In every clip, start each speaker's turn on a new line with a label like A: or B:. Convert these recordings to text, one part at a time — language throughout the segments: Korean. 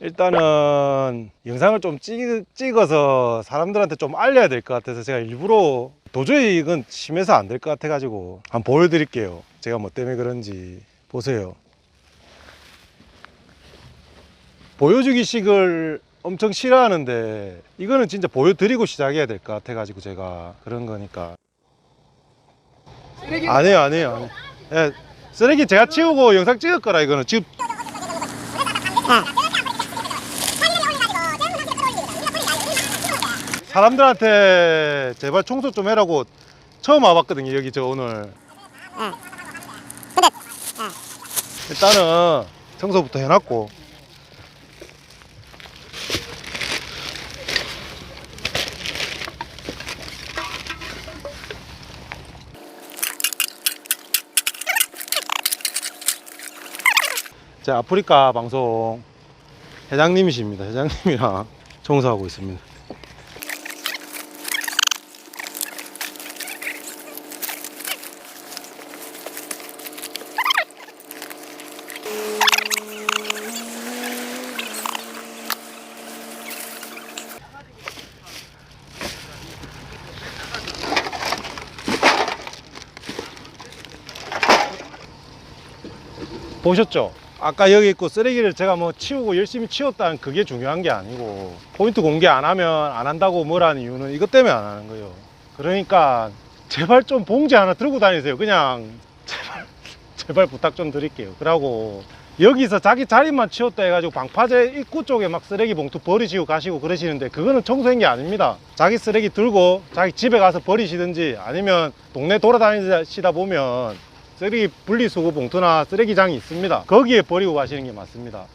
A: 일단은 영상을 좀 찍, 찍어서 사람들한테 좀 알려야 될 것 같아서 제가 일부러 도저히 이건 심해서 안 될 것 같아 가지고 한번 보여드릴게요. 제가 뭐 때문에 그런지 보세요. 보여주기식을 엄청 싫어하는데 이거는 진짜 보여드리고 시작해야 될 것 같아 가지고 제가 그런 거니까. 아니에요 아니에요 아니에요. 예, 쓰레기 제가 치우고 영상 찍을 거라 이거는. 지금 사람들한테 제발 청소 좀 해라고 처음 와봤거든요 여기 저 오늘. 일단은 청소부터 해놨고. 제 아프리카 방송 회장님이십니다. 회장님이랑 청소하고 있습니다 보셨죠? 아까 여기 있고 쓰레기를 제가 뭐 치우고 열심히 치웠다는 그게 중요한 게 아니고 포인트 공개 안 하면 안 한다고 뭐라는 이유는 이것 때문에 안 하는 거예요. 그러니까 제발 좀 봉지 하나 들고 다니세요. 그냥 제발 제발 부탁 좀 드릴게요. 그러고 여기서 자기 자리만 치웠다 해가지고 방파제 입구 쪽에 막 쓰레기 봉투 버리시고 가시고 그러시는데 그거는 청소한 게 아닙니다. 자기 쓰레기 들고 자기 집에 가서 버리시든지 아니면 동네 돌아다니시다 보면 쓰레기 분리수거 봉투나 쓰레기장이 있습니다. 거기에 버리고 가시는 게 맞습니다.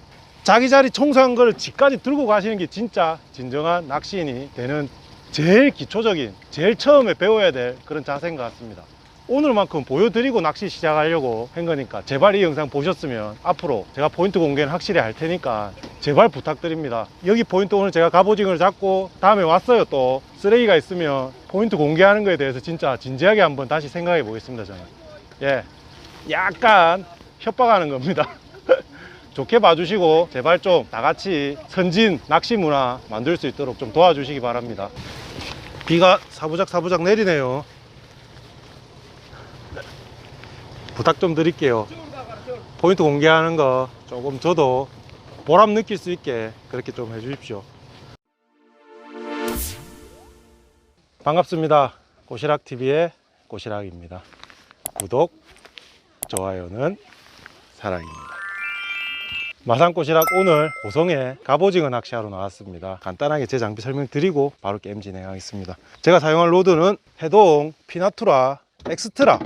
A: 자기 자리 청소한 걸 집까지 들고 가시는 게 진짜 진정한 낚시인이 되는 제일 기초적인, 제일 처음에 배워야 될 그런 자세인 것 같습니다. 오늘만큼 보여드리고 낚시 시작하려고 한 거니까 제발 이 영상 보셨으면 앞으로 제가 포인트 공개는 확실히 할 테니까 제발 부탁드립니다. 여기 포인트 오늘 제가 갑오징어를 잡고 다음에 왔어요 또 쓰레기가 있으면 포인트 공개하는 거에 대해서 진짜 진지하게 한번 다시 생각해 보겠습니다 저는. 예, 약간 협박하는 겁니다. 좋게 봐주시고 제발 좀 다 같이 선진 낚시 문화 만들 수 있도록 좀 도와주시기 바랍니다. 비가 사부작 사부작 내리네요. 부탁 좀 드릴게요. 포인트 공개하는 거 조금 저도 보람 느낄 수 있게 그렇게 좀 해주십시오. 반갑습니다. 꼬시락TV의 꼬시락입니다. 구독, 좋아요는 사랑입니다. 마산꼬시락 오늘 고성에 갑오징어 낚시하러 나왔습니다. 간단하게 제 장비 설명드리고 바로 게임 진행하겠습니다. 제가 사용할 로드는 해동 피나투라 엑스트라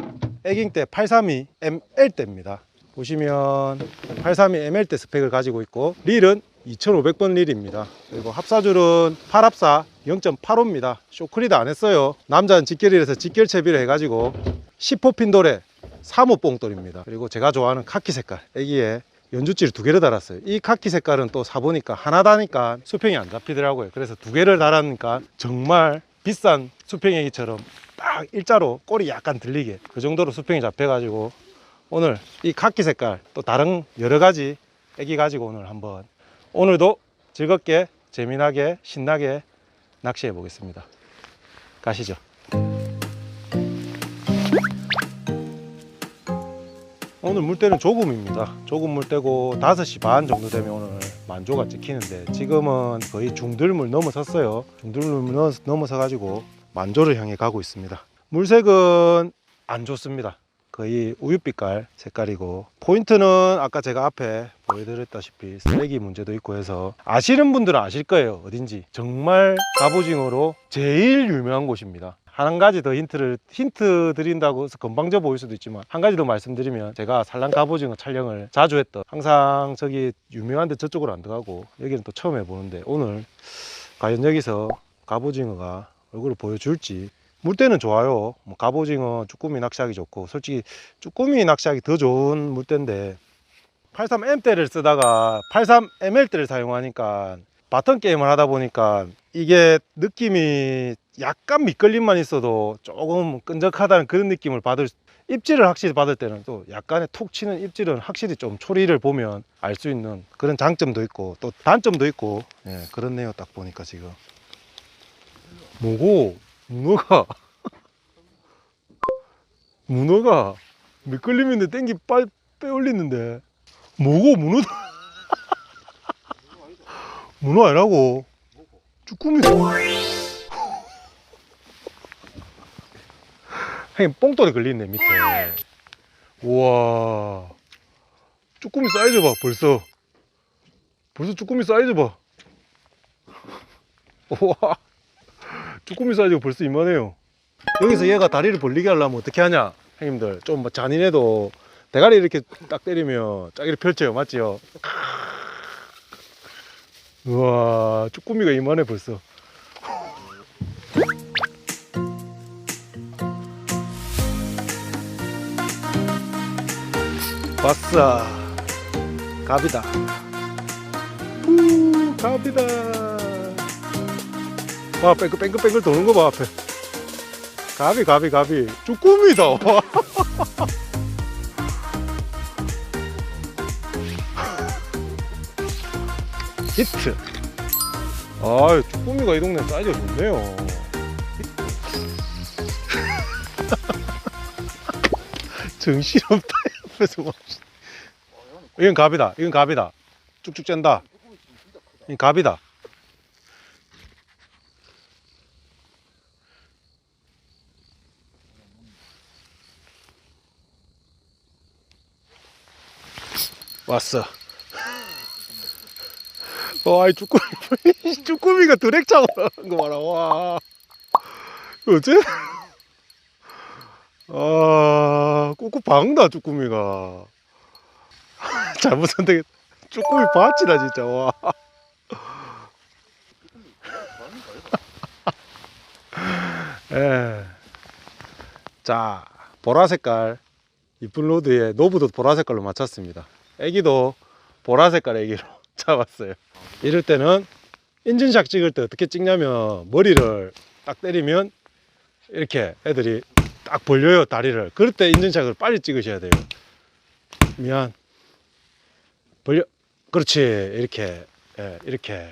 A: 애깅대 832 ML대입니다. 보시면 832 ML대 스펙을 가지고 있고 릴은 2500번 릴입니다. 그리고 합사줄은 8합사 0.85입니다. 쇼크리드 안 했어요. 남자는 직결이라서 직결 채비를 해가지고 10호 핀돌에 3호 뽕돌입니다. 그리고 제가 좋아하는 카키 색깔 애기에 연주지를 두 개를 달았어요. 이 카키 색깔은 또 사보니까 하나 다니까 수평이 안 잡히더라고요. 그래서 두 개를 달았으니까 정말 비싼 수평 애기처럼 딱 일자로 꼬리 약간 들리게 그 정도로 수평이 잡혀가지고 오늘 이 카키 색깔 또 다른 여러 가지 애기 가지고 오늘 한번 오늘도 즐겁게 재미나게 신나게 낚시해 보겠습니다. 가시죠. 오늘 물때는 조금입니다. 조금 물때고 5시 반 정도 되면 오늘 만조가 찍히는데 지금은 거의 중들물 넘어섰어요. 중들물 넘- 넘어서 가지고 만조를 향해 가고 있습니다. 물색은 안 좋습니다. 거의 우유빛깔 색깔이고 포인트는 아까 제가 앞에 보여드렸다시피 쓰레기 문제도 있고 해서 아시는 분들은 아실 거예요 어딘지 정말 갑오징어로 제일 유명한 곳입니다 한 가지 더 힌트를 힌트 드린다고 해서 건방져 보일 수도 있지만 한 가지 더 말씀드리면 제가 산란 갑오징어 촬영을 자주 했던 항상 저기 유명한데 저쪽으로 안 들어가고 여기는 또 처음 해보는데 오늘 과연 여기서 갑오징어가 얼굴을 보여줄지 물때는 좋아요. 뭐 갑오징어, 쭈꾸미 낚시하기 좋고 솔직히 쭈꾸미 낚시하기 더 좋은 물때인데 83M대를 쓰다가 83ML대를 사용하니까 바텀 게임을 하다 보니까 이게 느낌이 약간 밑걸림만 있어도 조금 끈적하다는 그런 느낌을 받을 입질을 확실히 받을 때는 또 약간의 툭 치는 입질은 확실히 좀 초리를 보면 알 수 있는 그런 장점도 있고 또 단점도 있고 예, 그렇네요 딱 보니까 지금. 뭐고? 문어가. 문어가 미끌림인데 땡기 빠, 빼올리는데. 뭐고? 문어 문어 아니라고. 쭈꾸미 형님 뽕돌이 걸리네 밑에. 우와. 쭈꾸미 사이즈 봐 벌써. 벌써 쭈꾸미 사이즈 봐. 우와. 쭈꾸미 사이즈가 벌써 이만해요. 여기서 얘가 다리를 벌리게 하려면 어떻게 하냐? 형님들 좀뭐 잔인해도 대가리 이렇게 딱 때리면 쫙 이렇게 펼쳐요 맞지요 우와 쭈꾸미가 이만해 벌써. 왔어 갑이다. 후 갑이다. 와 뺑글뺑글뺑글 도는 거 봐 앞에. 갑이 갑이 갑이. 쭈꾸미다 히트. 아 쭈꾸미가 이 동네 사이즈가 좋네요. 정신없다 옆에서 막. 이건 갑이다 이건 갑이다. 쭉쭉 짠다. 이건 갑이다. 왔어 와이 쭈꾸미 쭈꾸미가 드랙 나가는 거 봐라. 와. 어째 아 꾹꾹 박는다 쭈꾸미가. 잘못 선택 쭈꾸미 바치다 진짜. 와. 예. 자 보라 색깔. 이쁜 로드에 노브도 보라 색깔로 맞췄습니다. 애기도 보라 색깔 애기로 잡았어요 이럴 때는 인증샷 찍을 때 어떻게 찍냐면 머리를 딱 때리면 이렇게 애들이 딱 벌려요 다리를. 그럴 때 인증샷을 빨리 찍으셔야 돼요. 미안. 벌려. 그렇지. 이렇게. 예, 이렇게.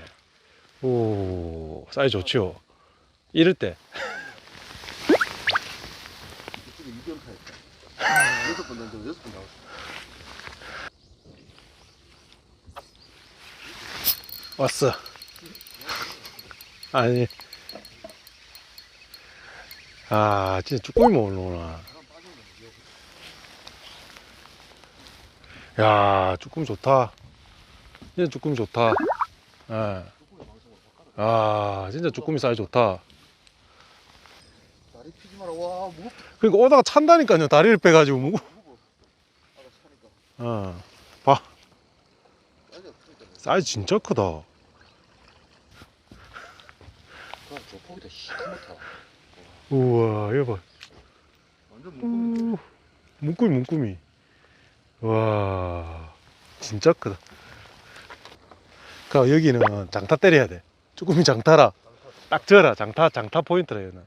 A: 오 사이즈 좋죠 이럴 때.
B: 타였다. 여섯 번 던져 여섯 번 나왔어.
A: 왔어 아니 아 진짜 쭈꾸미 먹으려구나 야 쭈꾸미 좋다 진짜 쭈꾸미 좋다 예. 아 진짜 쭈꾸미 사이즈 좋다
B: 다리 피지 마라. 와.
A: 그러니까 오다가 찬다니까요 다리를 빼가지고 무거
B: 아가 차니까.
A: 어.
B: 사이즈
A: 진짜 크다.
B: 시커멓다.
A: 우와 이거 봐.
B: 완전
A: 문구미 문구미 와 진짜 크다. 그 여기는 장타 때려야 돼. 쭈꾸미 장타라. 딱 져라. 장타 장타 포인트라 여기는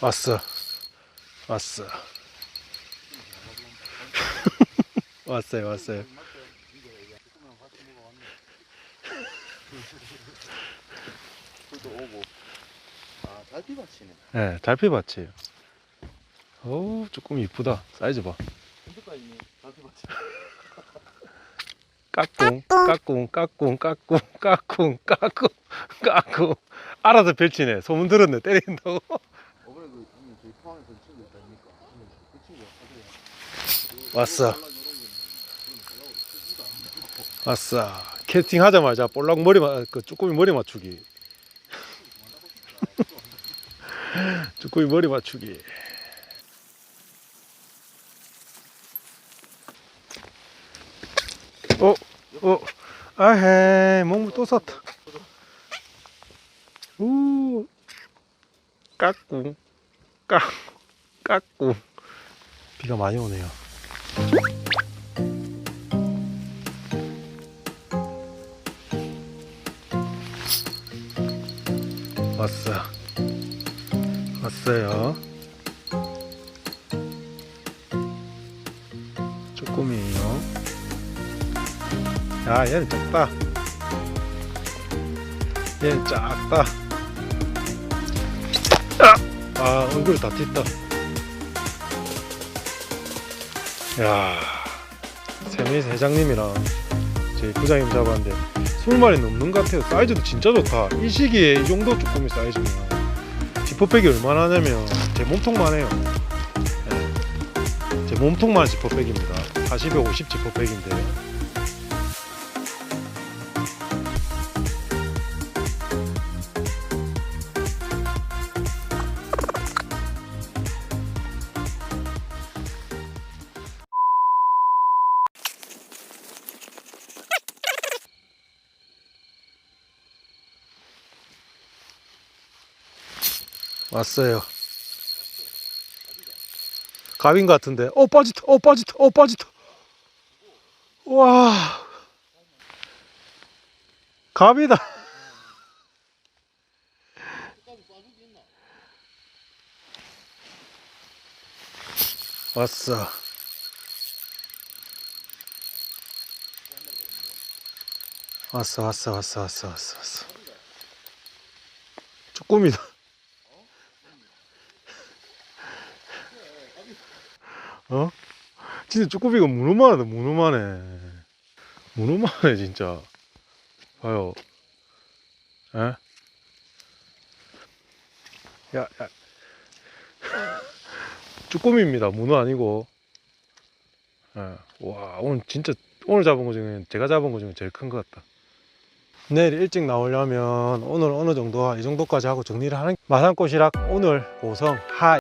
A: 왔어 왔어 왔어요 왔어요.
B: 아 달피 받치네.
A: 예, 달피밭이에요. 어우, 조금 이쁘다. 사이즈 봐. 까꿍, 까꿍, 까꿍, 까꿍, 까꿍, 까꿍, 까꿍. 알아서 펼치네. 소문 들었네. 때린다고.
B: 어번에 그 형님 저희 포항에 그 친구 있다 아닙니까? 그 친구가
A: 왔어. 아싸. 캐스팅 하자마자 볼락 머리, 마, 그 쭈꾸미 머리 맞추기. 쭈꾸미 머리 맞추기. 어, 어, 아헤, 몸을 또 샀다. 우, 까꿍, 까, 까꿍. 비가 많이 오네요. 왔어. 왔어요. 쪼꼬미요. 야, 얘는 작다. 얘는 작다. 아, 아 얼굴이 다 튀다. 야, 세미 회장님이랑 제 부장님 잡았는데 20마리 넘는 것 같아요. 사이즈도 진짜 좋다. 이 시기에 이 정도 쭈꾸미 사이즈면 지퍼백이 얼마나 하냐면 제 몸통만 해요. 예. 제 몸통만 지퍼백입니다. 40에 50 지퍼백인데 왔어요. 것 같은데. 어 빠지다. 어 빠지다. 어 빠지다. 와. 갑이다. 왔어. 왔어 왔어 왔어 왔어 왔어 왔어. 쪼꼬미다. 어? 진짜 쭈꾸미가 무너만하다 무너만해 무너만해 진짜 봐요 에? 야, 야. 쭈꾸미입니다 문어 아니고 예. 와 오늘 진짜 오늘 잡은 거 중에 제가 잡은 거 중에 제일 큰 것 같다 내일 일찍 나오려면 오늘 어느 정도 이 정도까지 하고 정리를 하는 마산꽃이락 오늘 고성 하